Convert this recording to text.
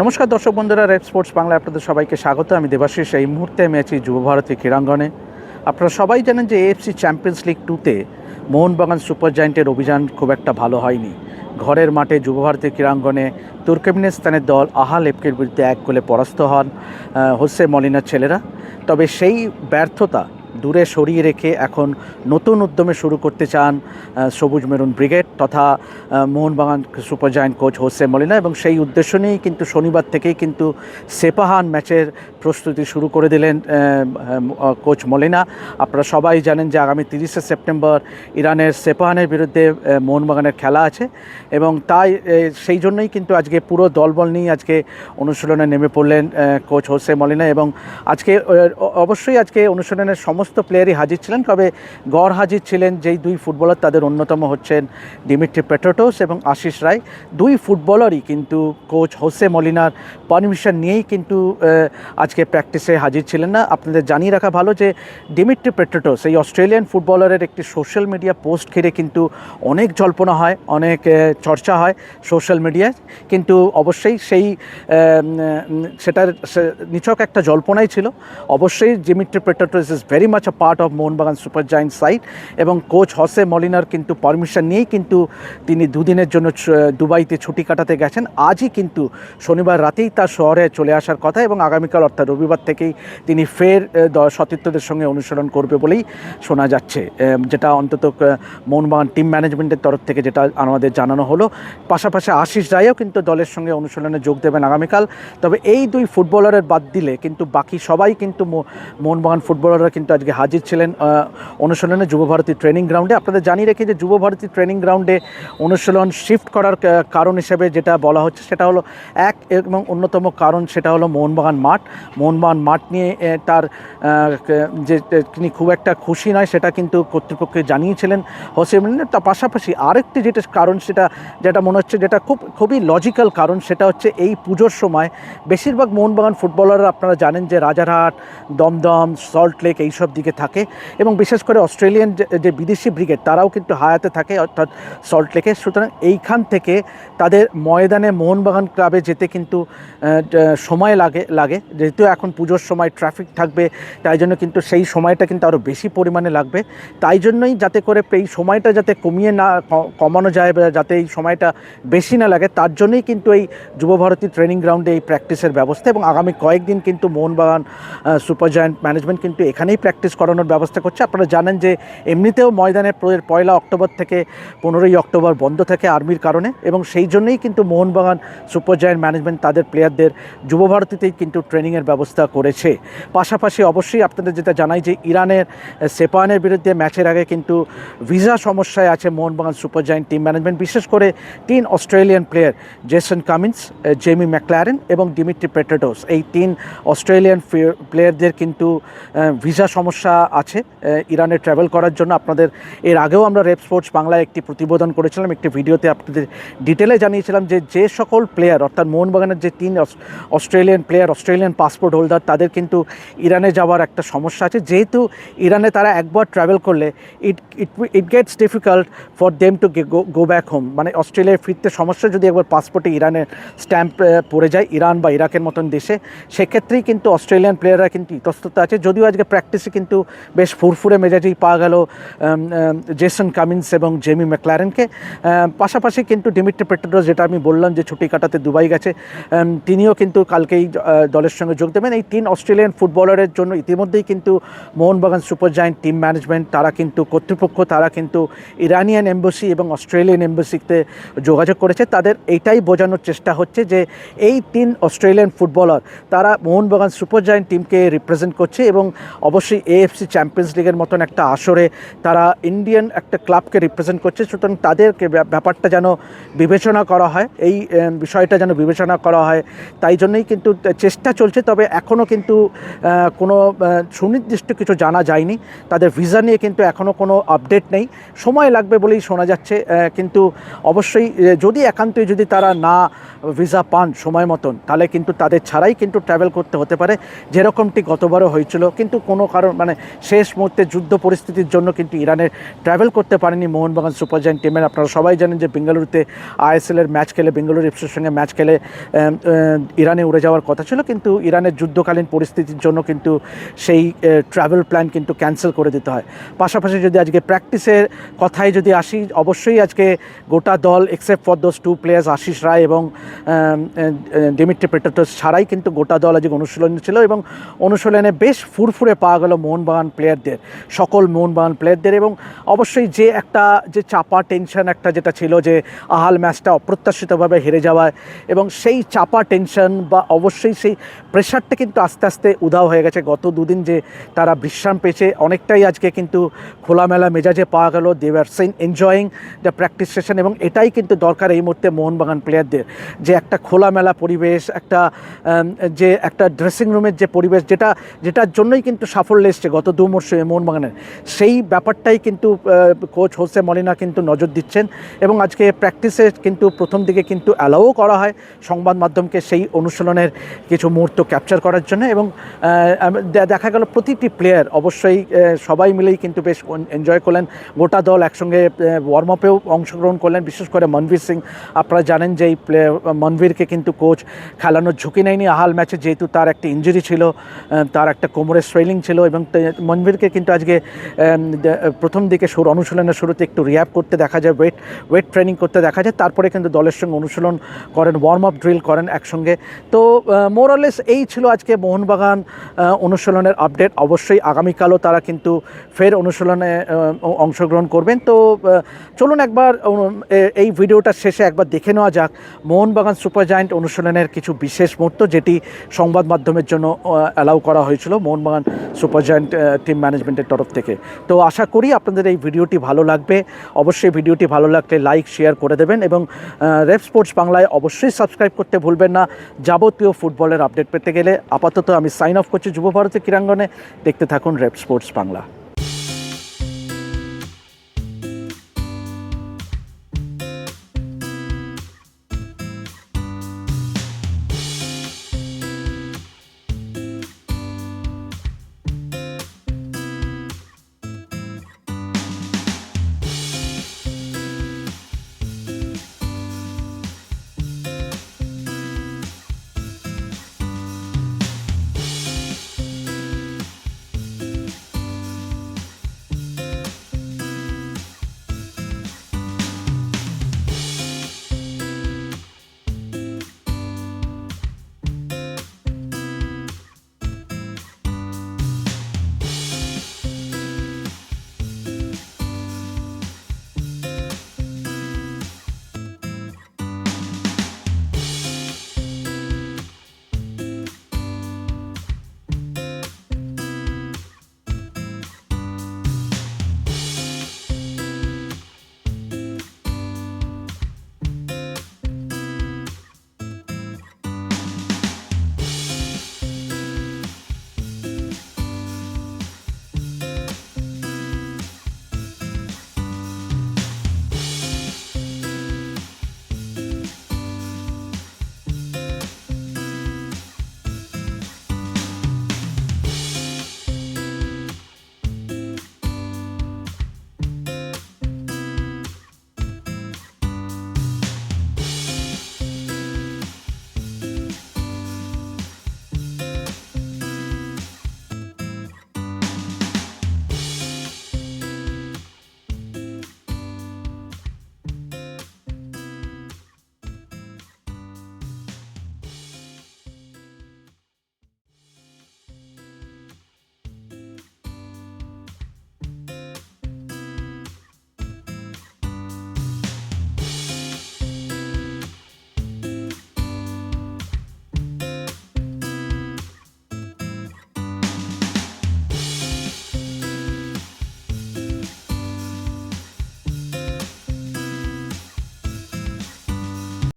নমস্কার দর্শক বন্ধুরা রেড স্পোর্টস বাংলা আপনাদের সবাইকে স্বাগত। আমি দেবাশিস। এই মুহূর্তে আমি আছি যুবভারতী ক্রীড়াঙ্গনে। আপনারা সবাই জানেন যে এএফসি চ্যাম্পিয়ন্স লিগ টুতে মোহনবাগান সুপার জায়েন্টের অভিযান খুব একটা ভালো হয়নি। ঘরের মাঠে যুবভারতী ক্রীড়াঙ্গনে তুর্কমেনিস্তানের দল আহাল এফকের বিরুদ্ধে এক গোলে পরাস্ত হন আহ, হোসে মলিনার ছেলেরা। তবে সেই ব্যর্থতা দূরে সরিয়ে রেখে এখন নতুন উদ্যমে শুরু করতে চান সবুজ মেরুন ব্রিগেড তথা Mohun Bagan super giant coach Jose Molina এবং সেই উদ্দেশ্য নিয়েই কিন্তু শনিবার থেকেই কিন্তু সেপাহান ম্যাচের প্রস্তুতি শুরু করে দিলেন কোচ মলিনা। আপনারা সবাই জানেন যে আগামী তিরিশে সেপ্টেম্বর ইরানের সেপাহানের বিরুদ্ধে মোহনবাগানের খেলা আছে এবং তাই সেই জন্যই কিন্তু আজকে পুরো দলবল নিয়ে আজকে অনুশীলনে নেমে পড়লেন কোচ হোসে মলিনা এবং আজকে অবশ্যই আজকে অনুশীলনের সমস্ত প্লেয়ারই হাজির ছিলেন, তবে গড় হাজির ছিলেন যেই দুই ফুটবলার তাদের অন্যতম হচ্ছেন ডিমিট্রি পেট্রোটোস এবং আশিস রায়। দুই ফুটবলারই কিন্তু কোচ হোসে মলিনার পারমিশন নিয়েই কিন্তু আজকে প্র্যাকটিসে হাজির ছিলেন না। আপনাদের জানিয়ে রাখা ভালো যে ডিমিট্রি পেট্রোটোস এই অস্ট্রেলিয়ান ফুটবলারের একটি সোশ্যাল মিডিয়া পোস্ট ঘিরে কিন্তু অনেক জল্পনা হয়, অনেক চর্চা হয় সোশ্যাল মিডিয়ায় কিন্তু অবশ্যই সেই সেটার নিছক একটা জল্পনাই ছিল। অবশ্যই Dimitri Petratos is very much a part of Mohun Bagan super giant side এবং কোচ হসে মলিনার কিন্তু পারমিশন নিয়েই কিন্তু তিনি দুদিনের জন্য দুবাইতে ছুটি কাটাতে গেছেন আজই কিন্তু শনিবার রাতেই তার শহরে চলে আসার কথা এবং আগামীকাল অর্থাৎ রবিবার থেকেই তিনি ফের সতীর্থদের সঙ্গে অনুসরণ করবে বলেই শোনা যাচ্ছে যেটা অন্তত মোহনবাগান টিম ম্যানেজমেন্টের তরফ থেকে যেটা আমাদের জানানো হলো পাশাপাশি আশিস রায়ও কিন্তু দলের সঙ্গে অনুশীলনে যোগ দেবেন আগামীকাল তবে এই দুই ফুটবলারের বাদ দিলে কিন্তু বাকি সবাই কিন্তু মোহনবাগান ফুটবলাররা কিন্তু আজকে হাজির ছিলেন অনুশীলনে যুবভারতী ট্রেনিং গ্রাউন্ডে আপনাদের জানিয়ে রেখে যে যুবভারতী ট্রেনিং গ্রাউন্ডে অনুশীলন শিফট করার কারণ হিসেবে যেটা বলা হচ্ছে সেটা হলো এক এবং অন্যতম কারণ সেটা হলো মোহনবাগান মাঠ। মোহনবাগান মাঠ নিয়ে তার যে তিনি খুব একটা খুশি নয় সেটা কিন্তু কর্তৃপক্ষকে জানিয়েছিলেন হোসেন তার পাশাপাশি আরেকটি যেটা কারণ সেটা, যেটা মনে হচ্ছে যেটা খুব, খুবই লজিক্যাল কারণ সেটা হচ্ছে এই পুজোর সময় বেশিরভাগ মোহনবাগান ফুটবলাররা আপনারা জানেন যে রাজারহাট, দমদম সল্ট লেক এইসব দিকে থাকে এবং বিশেষ করে অস্ট্রেলিয়ান যে- বিদেশি ব্রিগেড, তারাও কিন্তু হায়াতে থাকে, অর্থাৎ সল্ট লেকে। সুতরাং এইখান থেকে তাদের ময়দানে মোহনবাগান ক্লাবে যেতে কিন্তু সময় লাগে লাগে। যেহেতু এখন পুজোর সময় ট্রাফিক থাকবে, তাই জন্য কিন্তু সেই সময়টা কিন্তু আরও বেশি পরিমাণে লাগবে। তাই জন্যই যাতে করে এই সময়টা যাতে কমিয়ে না কমানো যায় বা যাতে এই সময়টা বেশি না লাগে, তার জন্যই কিন্তু এই যুবভারতী ট্রেনিং গ্রাউন্ডে এই প্র্যাকটিসের ব্যবস্থা এবং আগামী কয়েকদিন কিন্তু মোহনবাগান সুপার জায়ান্ট ম্যানেজমেন্ট কিন্তু এখানেই প্র্যাকটিস করানোর ব্যবস্থা করছে। আপনারা জানেন যে এমনিতেও ময়দানে পয়লা অক্টোবর থেকে পনেরোই অক্টোবর বন্ধ থাকে আর্মির কারণে এবং সেই জন্যই কিন্তু মোহনবাগান সুপার জায়ান্ট ম্যানেজমেন্ট তাদের প্লেয়ারদের যুবভারতীতেই কিন্তু ট্রেনিংয়ের ব্যবস্থা করেছে। পাশাপাশি অবশ্যই আপনাদের যেটা জানাই যে ইরানের সেপানের বিরুদ্ধে ম্যাচের আগে কিন্তু ভিসা সমস্যায় আছে Mohun Bagan super giant team management. বিশেষ করে তিন Australian player, Jason Cummins Jamie Maclaren এবং ডিমিট্রি পেট্রেটোস এই তিন অস্ট্রেলিয়ান প্লেয়ারদের কিন্তু ভিসা সমস্যা আছে ইরানে ট্রাভেল করার জন্য। আপনাদের, এর আগেও আমরা রেপ স্পোর্টস বাংলায় একটি প্রতিবেদন করেছিলাম, একটি ভিডিওতে আপনাদের ডিটেলে জানিয়েছিলাম যে যে সকল প্লেয়ার অর্থাৎ মোহনবাগানের যে তিন Aus- Australian player Australian passport holder তাদের কিন্তু ইরানে যাওয়ার একটা সমস্যা আছে। যেহেতু ইরানে তারা একবার ট্রাভেল করলে it it it gets difficult for them to go back home মানে অস্ট্রেলিয়ায় ফিরতে সমস্যা যদি একবার পাসপোর্টে ইরানের স্ট্যাম্প পড়ে যায়, ইরান বা ইরাকের মতন দেশে, সেক্ষেত্রেই কিন্তু অস্ট্রেলিয়ান প্লেয়াররা কিন্তু ইতস্তত আছে। যদিও আজকে প্র্যাকটিসে কিন্তু বেশ ফুরফুরে মেজাজেই পাওয়া গেল জেসন কামিন্স এবং জেমি ম্যাকলারেনকে পাশাপাশি কিন্তু ডিমিট্রি পেট্রোস যেটা আমি বললাম যে ছুটি কাটাতে দুবাই গেছে তিনিও কিন্তু কালকেই দলের সঙ্গে যোগ দেবেন। এই তিন অস্ট্রেলিয়ান ফুটবলারের জন্য ইতিমধ্যেই কিন্তু Mohun Bagan super giant team management, তারা কিন্তু কর্তৃপক্ষ, তারা কিন্তু ইরানিয়ান এম্বাসি এবং অস্ট্রেলিয়ান এম্বাসিতে যোগাযোগ করেছে। তাদের এইটাই বোঝানোর চেষ্টা হচ্ছে যে এই তিন অস্ট্রেলিয়ান ফুটবলার, তারা মোহনবাগান সুপার জায়েন্ট টিমকে রিপ্রেজেন্ট করছে এবং অবশ্যই এএফসি চ্যাম্পিয়ন্স লিগের মতন একটা আসরে তারা ইন্ডিয়ান একটা ক্লাবকে রিপ্রেজেন্ট করছে, সুতরাং তাদেরকে ব্যাপ- ব্যাপারটা যেন বিবেচনা করা হয়, এই বিষয়টা যেন বিবেচনা করা হয়। তাই জন্যই কিন্তু চেষ্টা চলছে, তবে এখনও কিন্তু কোনো সুনির্দিষ্ট কিছু জানা যায়নি। তাদের ভিসা নিয়ে কিন্তু এখনও কোনো আপডেট নেই। সময় লাগবে বলেই শোনা যাচ্ছে কিন্তু অবশ্যই যদি একান্তই যদি তারা না ভিসা পান সময় মতন, তাহলে কিন্তু তাদের ছাড়াই কিন্তু ট্রাভেল করতে হতে পারে, যেরকমটি গতবারও হয়েছিল। কিন্তু কোনো কারণ মানে শেষ মুহূর্তে যুদ্ধ পরিস্থিতির জন্য কিন্তু ইরানের ট্রাভেল করতে পারেনি মোহনবাগান সুপার জায়েন্ট টিমের আপনারা সবাই জানেন যে বেঙ্গালুরুতে আইএসএলের ম্যাচ খেলে, বেঙ্গালুরু এফসির সঙ্গে ম্যাচ খেলে ইরানে উড়ে যাওয়ার কথা ছিল, কিন্তু ইরানের যুদ্ধকালীন পরিস্থিতির জন্য কিন্তু সেই ট্রাভেল প্ল্যান কিন্তু ক্যান্সেল করে দিতে হয়। পাশাপাশি যদি আজকে প্র্যাকটিসের কথায় যদি আসি, অবশ্যই আজকে গোটা দল except for those two players Ashis Roy এবং ডেমিট্রি পেটাটোস ছাড়াই কিন্তু গোটা দল আজকে অনুশীলন ছিল এবং অনুশীলনে বেশ ফুরফুরে পাওয়া গেল মোহনবাগান প্লেয়ারদের সকল মোহনবাগান প্লেয়ারদের এবং অবশ্যই যে একটা, যে চাপা টেনশন একটা যেটা ছিল যে আহাল ম্যাচটা অপ্রত্যাশিতভাবে হেরে যাওয়ায় এবং সেই চাপা টেনশন বা অবশ্যই সেই প্রেশারটা কিন্তু আস্তে আস্তে উধাও হয়ে গেছে। গত দুদিন যে তারা বিশ্রাম পেয়েছে, অনেকটাই আজকে কিন্তু খোলামেলা মেজাজে পাওয়া গেল। They are seen enjoying the practice session এবং এটাই কিন্তু দরকার এই মুহূর্তে মোহনবাগান প্লেয়ারদের যে একটা খোলামেলা পরিবেশ, একটা যে একটা ড্রেসিং রুমের যে পরিবেশ, যেটা, যেটার জন্যই কিন্তু সাফল্য এসছে গত দু মরশুমে মোহনবাগানের। সেই ব্যাপারটাই কিন্তু কোচ হোসে মলিনা কিন্তু নজর দিচ্ছেন এবং আজকে প্র্যাকটিসে কিন্তু প্রথম দিকে কিন্তু অ্যালাউও করা হয়। সংবাদ মাধ্যমকে সেই অনুশীলনের কিছু মুহূর্ত ক্যাপচার করার জন্য এবং দেখা গেল প্রতিটি প্লেয়ার অবশ্যই সবাই মিলেই কিন্তু বেশ এনজয় করলেন। গোটা দল একসঙ্গে ওয়ার্ম আপেও অংশগ্রহণ করলেন। বিশেষ করে মনভীর সিং, আপনারা জানেন যে এই প্লে মনভীরকে কিন্তু কোচ খেলানোর ঝুঁকি নেয়নি। আহাল ম্যাচে যেহেতু তার একটা ইঞ্জুরি ছিল তার একটা কোমরের সোয়েলিং ছিল এবং মনভীরকে কিন্তু আজকে প্রথম দিকে সুর অনুশীলনের শুরুতে একটু রিহ্যাব করতে দেখা যায় ওয়েট ওয়েট ট্রেনিং করতে দেখা যায়। তারপরে কিন্তু দলের সঙ্গে অনুশীলন করেন ওয়ার্ম আপ ড্রিল করেন একসঙ্গে। তো মোরালেস এই ছিল আজকে মোহনবাগান অনুশীলনের আপডেট অবশ্যই আগামীকালও তারা কিন্তু ফের অনুশীলনে অংশগ্রহণ করবেন। তো চলুন একবার এই ভিডিওটা শেষে একবার দেখে নেওয়া যাক মোহনবাগান সুপার জায়েন্ট অনুশীলনের কিছু বিশেষ মুহূর্ত, যেটি সংবাদ মাধ্যমের জন্য অ্যালাউ করা হয়েছিল মোহনবাগান সুপার জায়েন্ট টিম ম্যানেজমেন্টের তরফ থেকে। তো আশা করি আপনাদের এই ভিডিওটি ভালো লাগবে। অবশ্যই ভিডিওটি ভালো লাগলে লাইক শেয়ার করে দেবেন এবং রেপ স্পোর্টস বাংলায় অবশ্যই সাবস্ক্রাইব করতে ভুলবেন না। যাবতীয় ফুটবলের আপডেট পেতে গেলে আপাতত আমি সাইন অফ করছি যুব ভারতী ক্রীড়াঙ্গনে। দেখতে থাকুন রেপ স্পোর্টস বাংলা